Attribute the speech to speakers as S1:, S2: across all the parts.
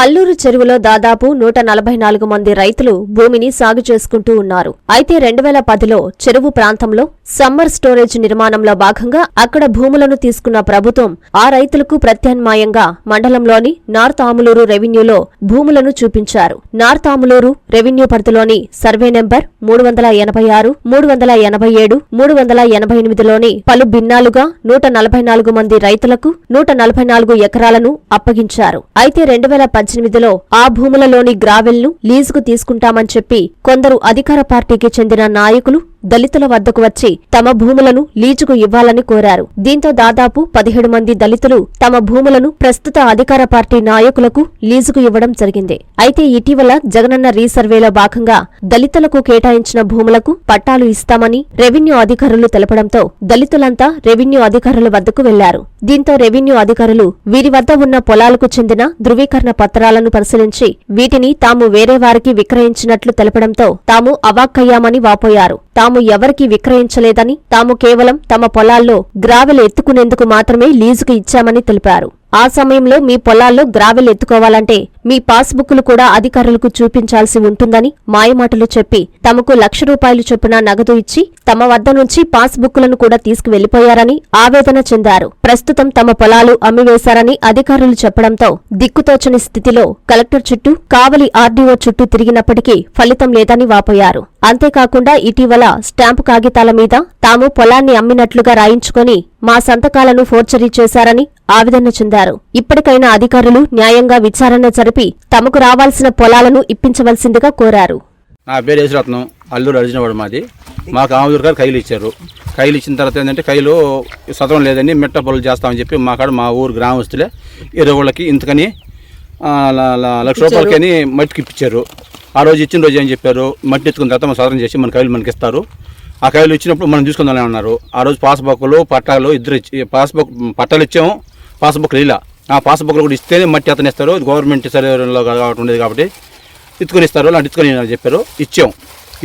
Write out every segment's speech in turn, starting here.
S1: అల్లూరు చెరువులో దాదాపు నూట నలభై నాలుగు మంది రైతులు భూమిని సాగు చేసుకుంటూ ఉన్నారు. అయితే రెండు వేల పదిలో చెరువు ప్రాంతంలో సమ్మర్ స్టోరేజ్ నిర్మాణంలో భాగంగా అక్కడ భూములను తీసుకున్న ప్రభుత్వం ఆ రైతులకు ప్రత్యామ్నాయంగా మండలంలోని నార్త్ ఆములూరు రెవెన్యూలో భూములను చూపించారు. నార్త్ ఆములూరు రెవెన్యూ పరిధిలోని సర్వే నెంబర్ మూడు వందల ఎనభై ఆరు మూడు వందల ఎనభై ఏడు మూడు వందల ఎనభై ఎనిమిదిలోని పలు భిన్నాలుగా నూట నలభై నాలుగు మంది రైతులకు నూట నలభై నాలుగు ఎకరాలను అప్పగించారు. అయితే రెండు వేల పద్దెనిమిదిలో ఆ భూములలోని గ్రావెల్ను లీజుకు తీసుకుంటామని చెప్పి కొందరు అధికార పార్టీకి చెందిన నాయకులు దళితుల వద్దకు వచ్చి తమ భూములను లీజుకు ఇవ్వాలని కోరారు. దీంతో దాదాపు పదిహేడు మంది దళితులు తమ భూములను ప్రస్తుత అధికార పార్టీ నాయకులకు లీజుకు ఇవ్వడం జరిగింది. అయితే ఇటీవల జగనన్న రీసర్వేలో భాగంగా దళితులకు కేటాయించిన భూములకు పట్టాలు ఇస్తామని రెవెన్యూ అధికారులు తెలపడంతో దళితులంతా రెవెన్యూ అధికారుల వద్దకు వెళ్ళారు. దీంతో రెవెన్యూ అధికారులు వీరి వద్ద ఉన్న పొలాలకు చెందిన ధృవీకరణ పత్రాలను పరిశీలించి వీటిని తాము వేరే వారికి విక్రయించినట్లు తెలపడంతో తాము అవాక్కయ్యామని వాపోయారు. తాము ఎవరికీ విక్రయించలేదని తాము కేవలం తమ పొలాల్లో గ్రావెలు ఎత్తుకునేందుకు మాత్రమే లీజుకు ఇచ్చామని తెలిపారు. ఆ సమయంలో మీ పొలాల్లో గ్రావెల్ ఎత్తుకోవాలంటే మీ పాస్బుక్లు కూడా అధికారులకు చూపించాల్సి ఉంటుందని మాయమాటలు చెప్పి తమకు లక్ష రూపాయలు చొప్పున నగదు ఇచ్చి తమ వద్ద నుంచి పాస్బుక్లను కూడా తీసుకువెళ్ళిపోయారని ఆవేదన చెందారు. ప్రస్తుతం తమ పొలాలు అమ్మివేశారని అధికారులు చెప్పడంతో దిక్కుతోచని స్థితిలో కలెక్టర్ చుట్టూ కావలి ఆర్డీఓ చుట్టూ తిరిగినప్పటికీ ఫలితం లేదని వాపోయారు. అంతేకాకుండా ఇటీవల స్టాంపు కాగితాల మీద తాము పొలాన్ని అమ్మినట్లుగా రాయించుకొని మా సంతకాలను ఫోర్జరీ చేశారని ఆవేదన చెందారు. ఇప్పటికైనా అధికారులు న్యాయంగా విచారణ జరిపి తమకు రావాల్సిన పొలాలను ఇప్పించవలసిందిగా కోరారు.
S2: నా పేరు యేసురత్నం అల్లూరు అర్జునవాడు మాది. మాకు ఆమెదూరు గారు కైలు ఇచ్చారు. కైలు ఇచ్చిన తర్వాత ఏంటంటే కైలు సతం లేదని మిట్ట పనులు చేస్తామని చెప్పి మా కాడ మా ఊరు గ్రామస్తులే ఇరవై వాళ్ళకి ఇంతకని ఆ, ల- ల- లక్ష రూపాయలకని మట్టికి ఇప్పించారు. ఆ రోజు ఇచ్చిన రోజు ఏం చెప్పారు? మట్టి ఎత్తుకున్న తర్వాత మనం సదరం చేసి మన కైలు మనకి ఇస్తారు. ఆ కైలు ఇచ్చినప్పుడు మనం తీసుకుందామని అన్నారు. ఆ రోజు పాస్బుక్లు పట్టాలు ఇద్దరు ఇచ్చి పాస్బుక్ పట్టాలు ఇచ్చాము పాస్బుక్లు ఇలా ఆ పాస్బుక్లు కూడా ఇస్తేనే మట్టి అతను ఇస్తారు గవర్నమెంట్ సర్వేలో కాబట్టి ఉండేది కాబట్టి ఇత్తుకొని ఇస్తారు అలాంటి ఇత్తుకొని అని చెప్పారు ఇచ్చాం.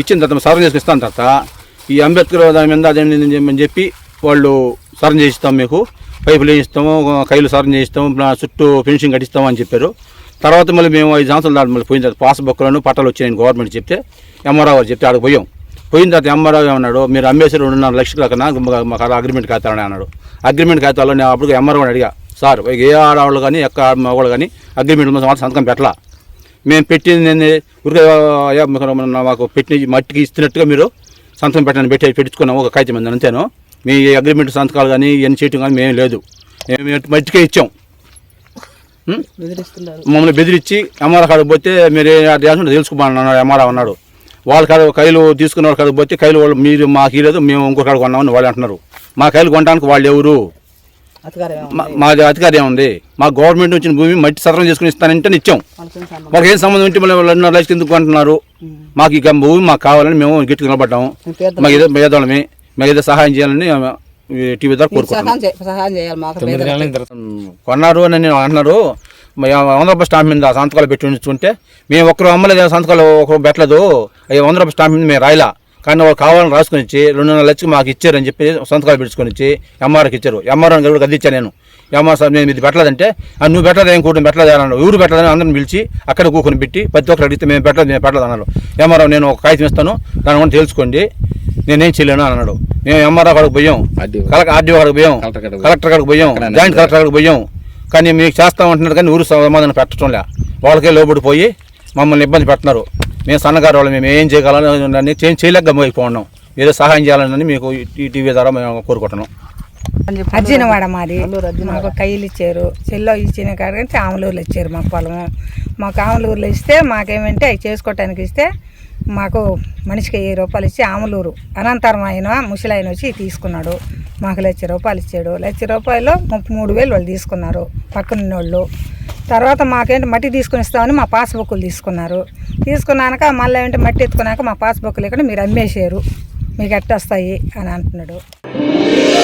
S2: ఇచ్చిన తర్వాత సవరణ చేసుకుని ఇస్తాను తర్వాత ఈ అంబేద్కర్ దాని మీద అదే అని చెప్పి వాళ్ళు సరం చేయిస్తాం మీకు పైపులు వేయిస్తాము కైలు సవరణ చేయిస్తాము చుట్టూ ఫినిషింగ్ కట్టిస్తాము అని చెప్పారు. తర్వాత మళ్ళీ మేము ఐదు సంవత్సరాలు దాటి మళ్ళీ పోయిన తర్వాత పాస్బుక్లను పట్టాలు వచ్చాయని గవర్నమెంట్ చెప్తే ఎంఆర్ఓ గారు చెప్తే ఆడికి పోయాం. పోయిన తర్వాత ఎంఆర్ఓ ఏమన్నాడు మీరు అమ్మేసి రెండున్నర లక్షల కన్నా మాకు అగ్రిమెంట్ ఖాతాలని అన్నాడు. అగ్రిమెంట్ ఖాతాలో నేను అప్పుడు ఎంఆర్ఓ అడిగా సార్ ఏ ఆడవాళ్ళు కానీ ఎక్క మగవాళ్ళు కానీ అగ్రిమెంట్ మాట సంతకం పెట్టలా. మేము పెట్టింది మీకు పెట్టిన మట్టికి ఇస్తున్నట్టుగా మీరు సంతకం పెట్టండి పెట్టి పెట్టించుకున్నాము ఒక కాగితం మీద అంతేను. మీ అగ్రిమెంట్ సంతకాలు కానీ ఇవన్నీ చేయటం కానీ మేము లేదు. మేము మట్టికే ఇచ్చాం? మమ్మల్ని బెదిరించి ఎంఆర్ కాడికి పోతే మీరు తెలుసుకోమన్నాడు ఎంఆర్ అన్నాడు. వాళ్ళ కాడ కైలు తీసుకున్న వాళ్ళ కాడికి పోతే కైలు వాళ్ళు మీరు మాకు ఇవ్వలేదు మేము ఇంకో కాడ కొన్నామని వాళ్ళు అంటున్నారు. మా కైలు కొనడానికి వాళ్ళు ఎవరు? మా- మాది అధికారం ఏముంది? మా గవర్నమెంట్ వచ్చిన భూమి మట్టి సదరం చేసుకుని ఇస్తానంటే ఇచ్చాం మాకు ఏం సంబంధం ఉంటే మళ్ళీ వాళ్ళు రెండున్నర లక్షలు ఎందుకు అంటున్నారు మాకు ఇక భూమి మాకు కావాలని మేము గట్టిగా నిలబడ్డాము. మాకు ఏదో పేదవాళ్ళమే మాకు ఏదో సహాయం చేయాలని టీవీ ద్వారా కోరుకుంటున్నాం. కొన్నారు అని నేను అంటున్నారు వంద రూపాయల స్టాంప్ మీద సంతకాలు పెట్టి ఉంచుకుంటే మేము ఒక్కరు అమ్మలేదు సంతకాలు ఒకరు పెట్టలేదు. అవి వంద రూపాయల స్టాంప్ మీద మేము రాయలా. కానీ వాళ్ళు కావాలని రాసుకొని ఇచ్చి రెండున్నర లక్షలు మాకు ఇచ్చారని చెప్పి సంతకాలు పెట్టుకొని ఇచ్చి ఎంఆర్కి ఇచ్చారు. ఎంఆర్ కూడా గదిచ్చాను నేను. ఎంఆర్ సార్ నేను ఇది పెట్టలేదంటే "ఆ, నువ్వు పెట్టలేదు? ఏం కూర్చొని పెట్టలేదు? అన్నాడు. ఎవరు పెట్టలేదని అందరిని పిలిచి అక్కడ కూకొని పెట్టి ప్రతి ఒక్కరు అడిగితే మేము పెట్టలేదు మేము పెట్టలేదు అన్నారు ఎంఆర్ నేను ఒక కాగితం ఇస్తాను దాని కూడా తెలుసుకోండి నేనేం చేయలేను అని అన్నాడు. మేము ఎంఆర్ఓ కాడికి పోయాం. కలెక్టర్ ఆర్డీఓ కాడికి పోయాం. కలెక్టర్ కాడికి పోయాం. జాయింట్ కలెక్టర్ కాడికి పోయాం. కానీ మీకు చేస్తామంటున్నారు కానీ ఊరు సమాధానం పెట్టడం లే. వాళ్ళకే లోబడిపోయి మమ్మల్ని ఇబ్బంది పెడుతున్నారు. మేము సన్నగారు వాళ్ళు మేము ఏం చేయగలని చేంజ్ చేయలేక పోయిపోన్నాం ఏదో సహాయం చేయాలని మీకు ఈ టీవీ ద్వారా మేము కోరుకుంటున్నాం.
S3: అర్జునవాడ మాది. మాకు కైలు ఇచ్చారు. చెల్లో ఇచ్చిన కాడికి ఆమలూరులో ఇచ్చారు మాకు పొలము. మాకు ఆమలూరులో ఇస్తే మాకేమంటే అవి చేసుకోవటానికి ఇస్తే మాకు మనిషికి వెయ్యి రూపాయలు ఇచ్చి ఆమలూరు అనంతరం ఆయన ముసలాయన వచ్చి తీసుకున్నాడు. మాకు లక్ష రూపాయలు ఇచ్చాడు. లక్ష రూపాయలు ముప్పై మూడు వేలు వాళ్ళు తీసుకున్నారు పక్కన వాళ్ళు తర్వాత మాకేంటి మట్టి తీసుకుని ఇస్తామని మా పాస్బుక్లు తీసుకున్నారు. తీసుకున్నాక మళ్ళీ ఏంటి మట్టి ఎత్తుకున్నాక మా పాస్బుక్లు ఇక్కడ మీరు అమ్మేశారు. మీకు ఎట్టొస్తాయి అని అంటున్నాడు.